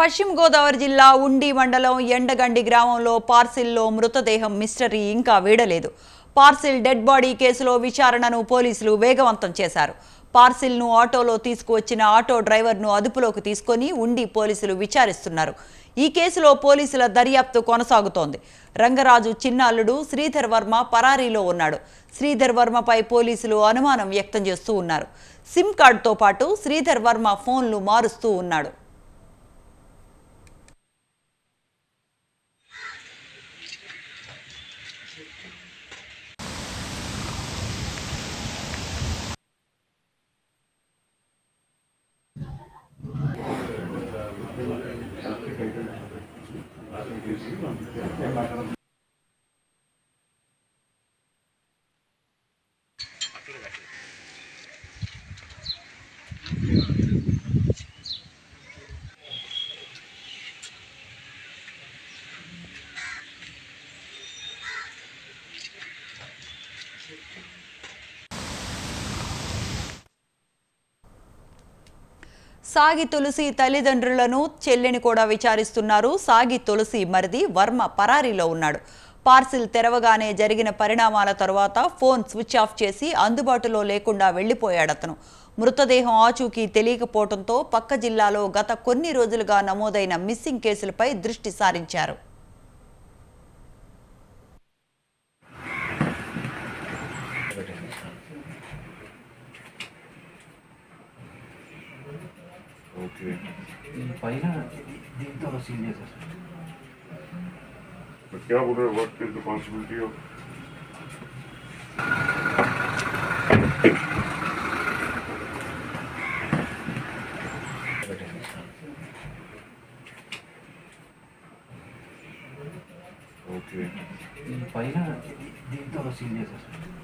పశ్చిమ గోదావరి జిల్లా ఉండి మండలం ఎండగండి గ్రామంలో పార్సిల్లో మృతదేహం మిస్టరీ ఇంకా వీడలేదు. పార్సిల్ డెడ్ బాడీ కేసులో విచారణను పోలీసులు వేగవంతం చేశారు. పార్సిల్ను ఆటోలో తీసుకువచ్చిన ఆటో డ్రైవర్ను అదుపులోకి తీసుకొని ఉండి పోలీసులు విచారిస్తున్నారు. ఈ కేసులో పోలీసుల దర్యాప్తు కొనసాగుతోంది. రంగరాజు చిన్నాల్లుడు శ్రీధర్ వర్మ పరారీలో ఉన్నాడు. శ్రీధర్ వర్మపై పోలీసులు అనుమానం వ్యక్తం చేస్తూ ఉన్నారు. సిమ్ కార్డుతో పాటు శ్రీధర్ వర్మ ఫోన్లు మారుస్తూ ఉన్నాడు. gidiyorsun değil? Thank you. సాగి తులసి తల్లిదండ్రులను చెల్లిని కూడా విచారిస్తున్నారు. సాగి తులసి మరిది వర్మ పరారీలో ఉన్నాడు. పార్సిల్ తెరవగానే జరిగిన పరిణామాల తరువాత ఫోన్ స్విచ్ ఆఫ్ చేసి అందుబాటులో లేకుండా వెళ్ళిపోయాడతను మృతదేహం ఆచూకీ తెలియకపోవడంతో పక్క జిల్లాలో గత కొన్ని రోజులుగా నమోదైన మిస్సింగ్ కేసులపై దృష్టి సారించారు. ఓకే ఈ పైన దీంతో సీల్ చేశారు तो क्या बोल रहे हो what is the possibility of okay ఈ పైన దీంతో సీల్ చేశారు